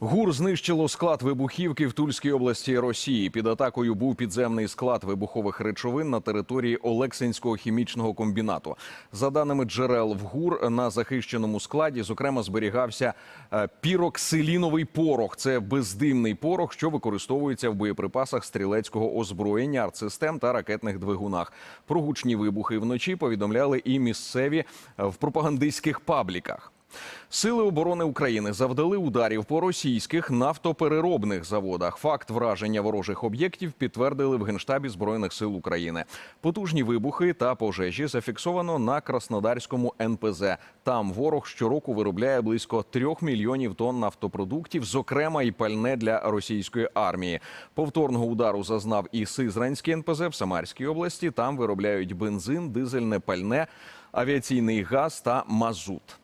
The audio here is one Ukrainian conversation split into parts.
ГУР знищило склад вибухівки в Тульській області Росії. Під атакою був підземний склад вибухових речовин на території Олексинського хімічного комбінату. За даними джерел в ГУР, на захищеному складі, зокрема, зберігався е, піроксиліновий порох. Це бездимний порох, що використовується в боєприпасах стрілецького озброєння, артсистем та ракетних двигунах. Про гучні вибухи вночі повідомляли і місцеві е, в пропагандистських пабліках. Сили оборони України завдали ударів по російських нафтопереробних заводах. Факт враження ворожих об'єктів підтвердили в генштабі збройних сил України. Потужні вибухи та пожежі зафіксовано на Краснодарському НПЗ. Там ворог щороку виробляє близько трьох мільйонів тонн нафтопродуктів, зокрема і пальне для російської армії. Повторного удару зазнав і Сизранський НПЗ в Самарській області. Там виробляють бензин, дизельне пальне, авіаційний газ та мазут.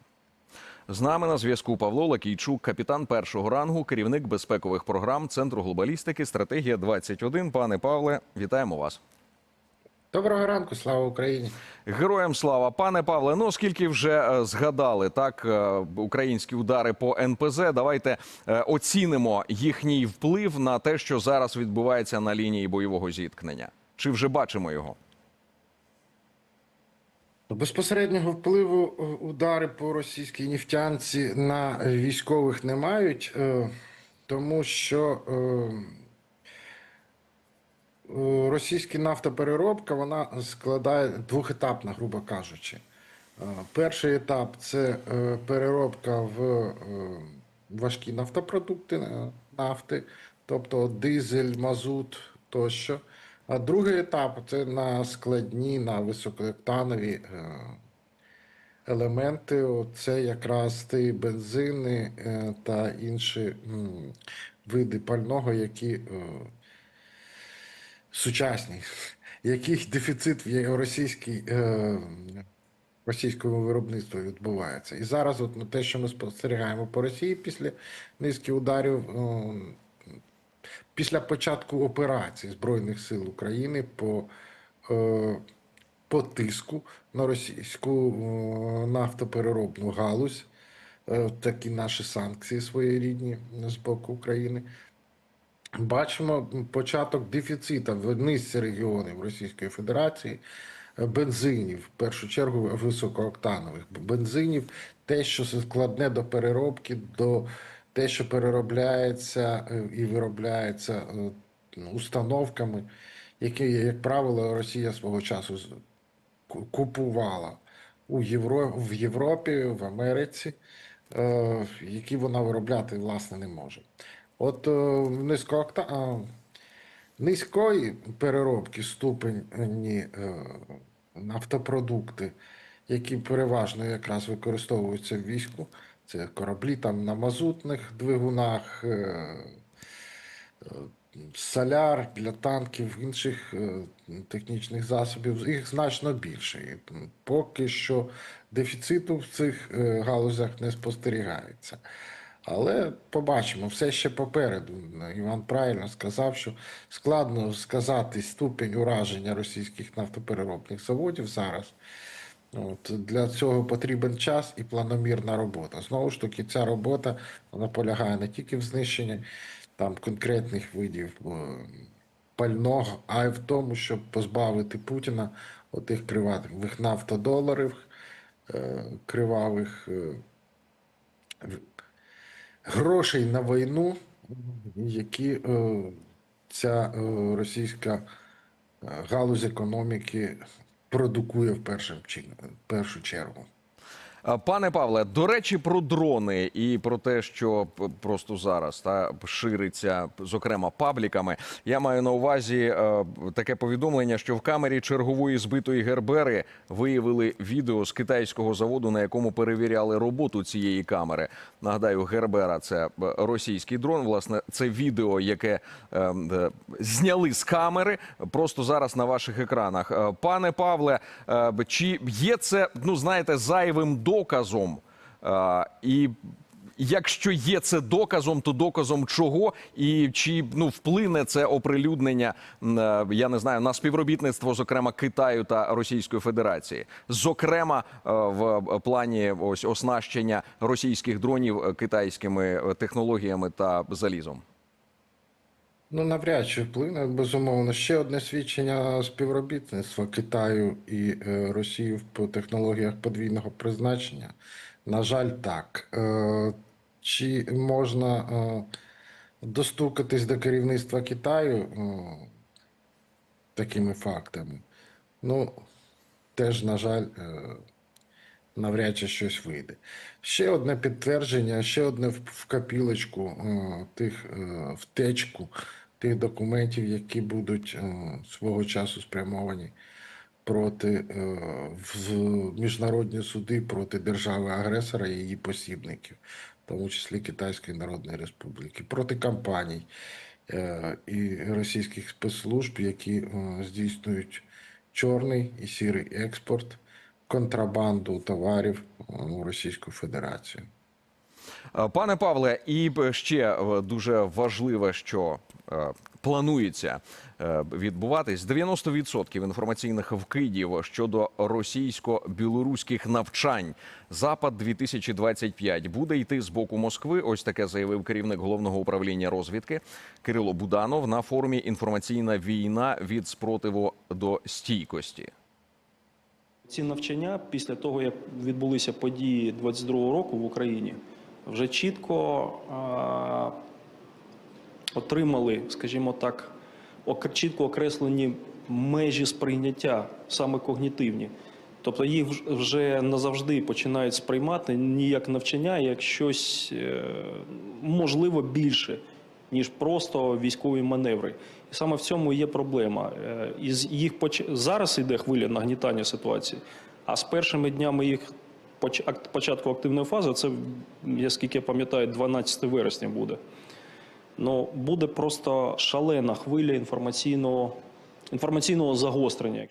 З нами на зв'язку Павло Лакійчук, капітан першого рангу, керівник безпекових програм Центру глобалістики, стратегія 21 Пане Павле, вітаємо вас. Доброго ранку, слава Україні. Героям слава, пане Павле. Ну оскільки вже е, згадали так е, українські удари по НПЗ, давайте е, оцінимо їхній вплив на те, що зараз відбувається на лінії бойового зіткнення. Чи вже бачимо його? Безпосереднього впливу е, удари по російській нефтянці на військових не мають, е, тому що е, російська нафтопереробка вона складає двохетапна, грубо кажучи. Перший етап це переробка в важкі нафтопродукти нафти, тобто дизель, мазут тощо. А другий етап це на складні, на високооктанові е, елементи. Це якраз ті бензини е, та інші види пального, які е, сучасні, яких дефіцит в російській, російському виробництві відбувається. І зараз, от ну, те, що ми спостерігаємо по Росії після низки ударів. Після початку операції Збройних сил України по, е, по тиску на російську е, нафтопереробну галузь, е, такі наші санкції своєрідні з боку України, бачимо початок дефіциту в низці регіонів Російської Федерації е, бензинів, в першу чергу високооктанових бензинів, те, що складне до переробки, до те, що переробляється е, і виробляється е, ну, установками, які, як правило, Росія свого часу купувала у Євро... в Європі, в Америці, е, які вона виробляти власне не може. От низькоокта... низької переробки ступені нафтопродукти, які переважно якраз використовуються в війську. Це кораблі там на мазутних двигунах, е, е, соляр для танків, інших е, технічних засобів, їх значно більше. І, Поки що дефіциту в цих галузях не спостерігається. Але побачимо, все ще попереду. Іван правильно сказав, що складно сказати ступінь ураження російських нафтопереробних заводів зараз. От, для цього потрібен час і планомірна робота. Знову ж таки, ця робота вона полягає не тільки в знищенні там, конкретних видів е, пального, а й в тому, щоб позбавити Путіна отих кривавих нафтодоларів, е, кривавих е, грошей на війну, які е, ця е, російська е, галузь економіки продукує в першу чергу. А, Пане Павле, до речі, про дрони і про те, що просто зараз та шириться, зокрема, пабліками. Я маю на увазі е, таке повідомлення, що в камері чергової збитої гербери виявили відео з китайського заводу, на якому перевіряли роботу цієї камери. Нагадаю, гербера це е, російський дрон. Власне, це відео, яке е, е, зняли з камери, просто зараз на ваших екранах. Е, Пане Павле, е, чи є це, ну знаєте, зайвим доказом? Е, І якщо є це доказом, то доказом чого і чи ну вплине це оприлюднення, е, я не знаю, на співробітництво, зокрема Китаю та Російської Федерації, зокрема е, в плані ось оснащення російських дронів е, китайськими е, технологіями та залізом. Ну, навряд чи вплине, безумовно. Ще одне свідчення співробітництва Китаю і е, Росії по технологіях подвійного призначення. На жаль, так. Е, Чи можна е, достукатись до керівництва Китаю такими фактами? Ну, теж, на жаль, навряд чи щось вийде. Ще одне підтвердження, ще одне в е, тих втечку тих документів, які будуть е, свого часу спрямовані проти е, в міжнародні суди проти держави-агресора і її посібників, в тому числі Китайської Народної Республіки, проти компаній е, і російських спецслужб, які е, здійснюють чорний і сірий експорт, контрабанду товарів у Російську Федерацію. Е, Пане Павле, і ще е, дуже важливе, що е, планується відбуватись 90% інформаційних вкидів щодо російсько-білоруських навчань. Запад 2025 буде йти з боку Москви. Ось таке заявив керівник головного управління розвідки Кирило Буданов на форумі Інформаційна війна від спротиву до стійкості. Ці навчання після того, як відбулися події 22-го року в Україні, вже чітко отримали, скажімо так, чітко окреслені межі сприйняття, саме когнітивні. Тобто їх вже назавжди починають сприймати не як навчання, як щось е, можливо більше, ніж просто військові маневри. І саме в цьому є проблема. Е, Із їх поч- зараз іде хвиля нагнітання ситуації, а з першими днями їх початку активної фази, це, я пам'ятаю, 12 вересня буде. Ну, буде просто шалена хвиля інформаційного, інформаційного загострення.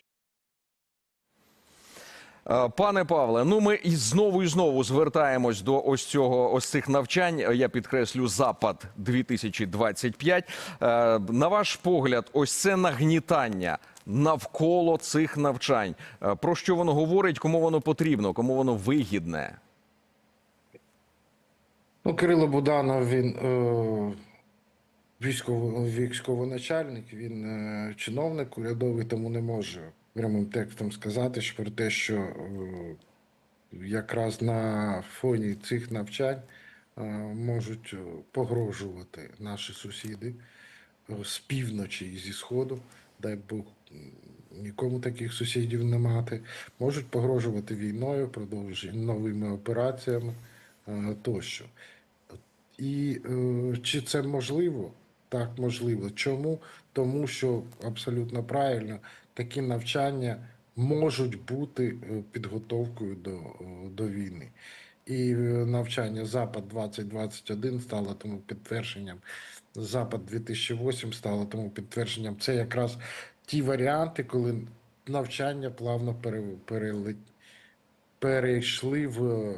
Е, Пане Павле, ну ми і знову і знову звертаємось до ось цього ось цих навчань. Е, Я підкреслю запад 2025. Е, На ваш погляд, ось це нагнітання навколо цих навчань. Е, Про що воно говорить? Кому воно потрібно? Кому воно вигідне? Ну, Кирило Буданов, він е, військово, військовоначальник, він е, чиновник урядовий, тому не може прямим текстом сказати що про те, що е, якраз на фоні цих навчань е, можуть е, погрожувати наші сусіди е, з півночі і зі сходу. Дай Бог нікому таких сусідів не мати. Можуть погрожувати війною, продовженням новими операціями е, тощо. І е, чи це можливо? Так, можливо. Чому? Тому що абсолютно правильно такі навчання можуть бути е, підготовкою до, до війни. І навчання Запад 2021 стало тому підтвердженням. Запад 2008 стало тому підтвердженням. Це якраз ті варіанти, коли навчання плавно перейшли в е,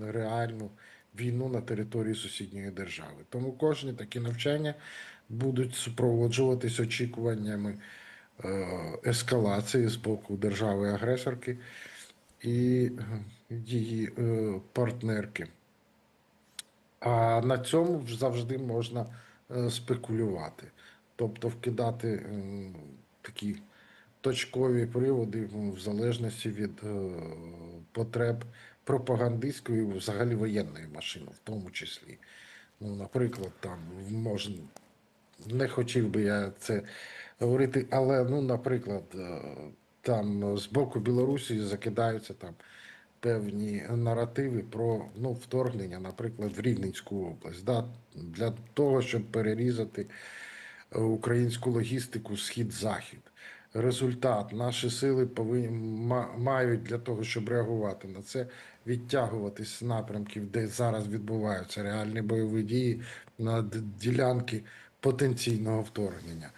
реальну війну на території сусідньої держави. Тому кожні такі навчання будуть супроводжуватись очікуваннями е, ескалації з боку держави-агресорки і її е, партнерки. А на цьому завжди можна спекулювати, тобто вкидати е, такі точкові приводи в залежності від е, потреб пропагандистської, взагалі воєнної машини, в тому числі. Ну, наприклад, там можна не хотів би я це говорити, але ну, наприклад, е, там з боку Білорусі закидаються там певні наративи про ну, вторгнення, наприклад, в Рівненську область, да, для того, щоб перерізати е, українську логістику схід-захід. Результат наші сили повинні мають для того, щоб реагувати на це, відтягуватись з напрямків, де зараз відбуваються реальні бойові дії на ділянки потенційного вторгнення.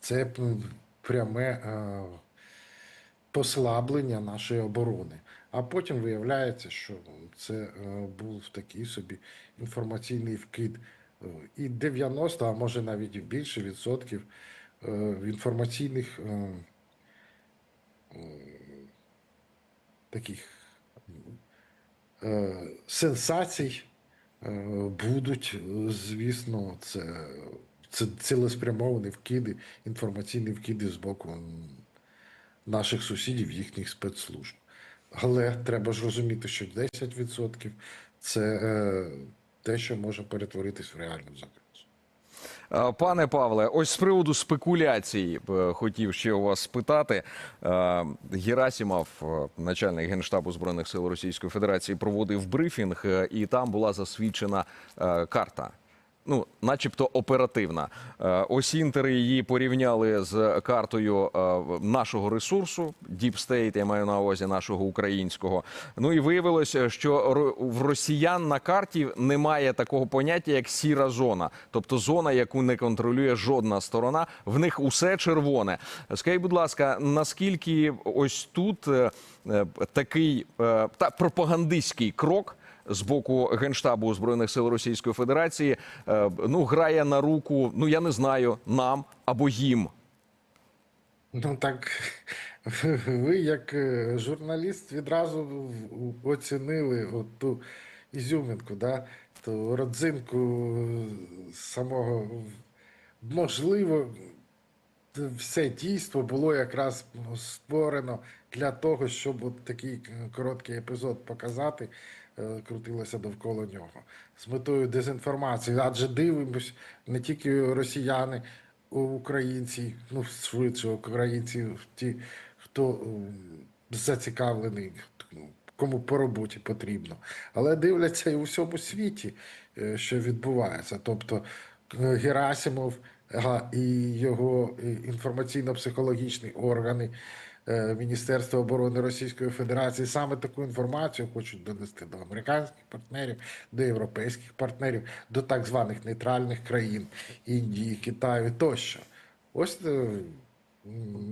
Це пряме е, послаблення нашої оборони. А потім виявляється, що це е, був такий собі інформаційний вкид. Е, І 90, а може навіть і більше відсотків е, інформаційних таких сенсацій будуть, звісно, це, це цілеспрямовані вкиди, інформаційні вкиди з боку наших сусідів, їхніх спецслужб. Але треба ж розуміти, що 10% це е, те, що може перетворитись в реальну загрозу. Е, Пане Павле, ось з приводу спекуляцій хотів ще у вас спитати. Е, Герасимов, е, начальник генштабу збройних сил Російської Федерації, проводив брифінг, і там була засвідчена карта. Ну, начебто оперативна. Е, Ось інтери її порівняли з картою е, нашого ресурсу, Deep State, я маю на увазі нашого українського. Ну і виявилося, що в росіян на карті немає такого поняття, як сіра зона, тобто зона, яку не контролює жодна сторона. В них усе червоне. Скажіть, будь ласка, наскільки ось тут е, такий та пропагандистський крок? З боку генштабу збройних сил Російської Федерації е, ну грає на руку, ну я не знаю, нам або їм. Ну так ви, як е, журналіст, відразу оцінили от ту ізюминку, да? ту родзинку е, самого. Можливо, все дійство було якраз створено для того, щоб от такий короткий епізод показати, е, крутилося довкола нього з метою дезінформації. Адже дивимось не тільки росіяни, українці, ну швидше українці, ті, хто зацікавлений, ну, кому по роботі потрібно, але дивляться і у всьому світі, е, що відбувається. Тобто е, Герасимов і його інформаційно-психологічні органи Міністерства оборони Російської Федерації саме таку інформацію хочуть донести до американських партнерів, до європейських партнерів, до так званих нейтральних країн Індії, Китаю тощо. Ось е,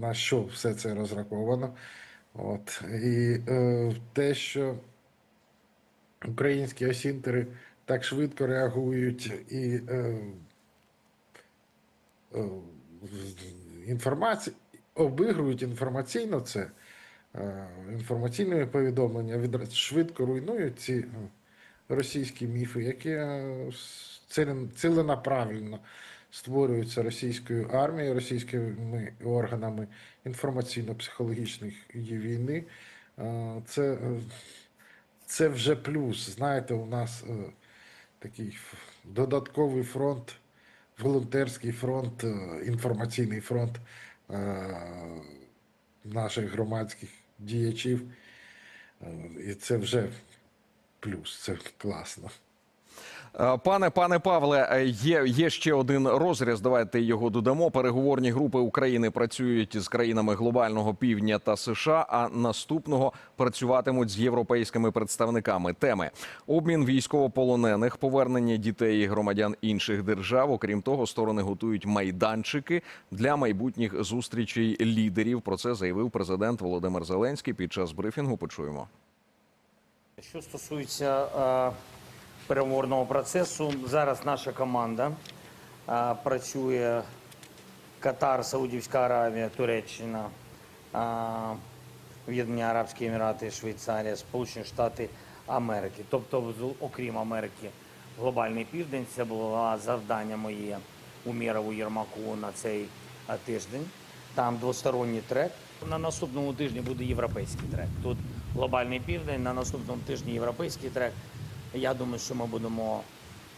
на що все це розраховано. От. І е, те, що українські осінтери так швидко реагують і е, е, інформацію, обігрують інформаційно це, е, інформаційними повідомленнями, відра- швидко руйнують ці е, російські міфи, які е, цілен- створюються російською армією, російськими органами інформаційно-психологічної війни. Це, це вже плюс. Знаєте, у нас такий додатковий фронт, волонтерський фронт, інформаційний фронт наших громадських діячів. Е, І це вже плюс, це класно. Е, Пане пане Павле, е, є, є ще один розріз. Давайте його додамо. Переговорні групи України працюють з країнами глобального півдня та США. А наступного працюватимуть з європейськими представниками. Теми обмін військовополонених, повернення дітей і громадян інших держав. Окрім того, сторони готують майданчики для майбутніх зустрічей лідерів. Про це заявив президент Володимир Зеленський під час брифінгу. Почуємо. Що стосується е, переговорного процесу, зараз наша команда е, працює Катар, Саудівська Аравія, Туреччина, Об'єднані Арабські Емірати, Швейцарія, Сполучені Штати Америки. Тобто, окрім Америки, глобальний південь це було завдання моє у Мірову Єрмаку на цей тиждень. Там двосторонній трек. На наступному тижні буде європейський трек. Тут глобальний південь, на наступному тижні європейський трек. Я думаю, що ми будемо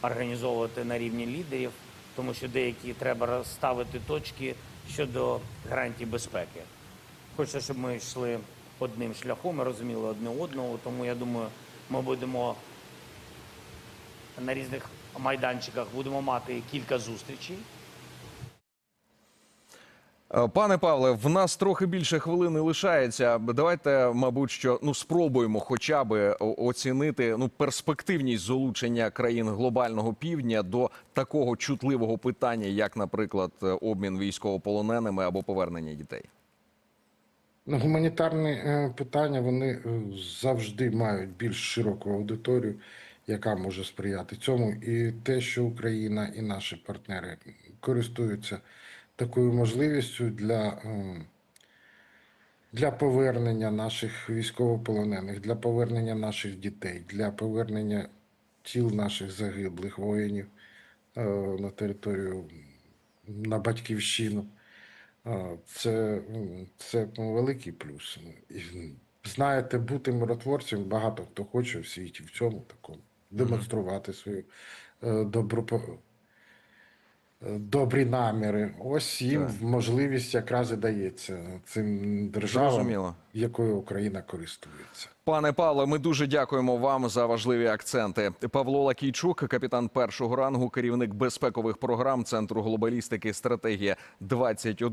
організовувати на рівні лідерів, тому що деякі треба розставити точки щодо гарантій безпеки. Хочеться, щоб ми йшли одним шляхом і розуміли одне одного. Тому я думаю, ми будемо на різних майданчиках будемо мати кілька зустрічей. Е, Пане Павле, в нас трохи більше хвилини лишається. Давайте, мабуть, що ну спробуємо хоча б оцінити ну перспективність залучення країн глобального півдня до такого чутливого питання, як, наприклад, е, обмін військовополоненими або повернення дітей. Ну, гуманітарні е, питання вони е, завжди мають більш широку аудиторію, яка може сприяти цьому. І те, що Україна і наші партнери користуються такою можливістю для, е, для повернення наших військовополонених, для повернення наших дітей, для повернення тіл наших загиблих воїнів е, на територію на батьківщину. Це, це великий плюс. І, знаєте, бути миротворцем багато хто хоче в світі в цьому такому. Демонструвати свою е, добропо... е, добрі наміри. Ось їм Так. можливість якраз і дається цим державам, Зрозуміло. якою Україна користується. Пане Павле, ми дуже дякуємо вам за важливі акценти. Павло Лакійчук, капітан першого рангу, керівник безпекових програм Центру глобалістики стратегія 21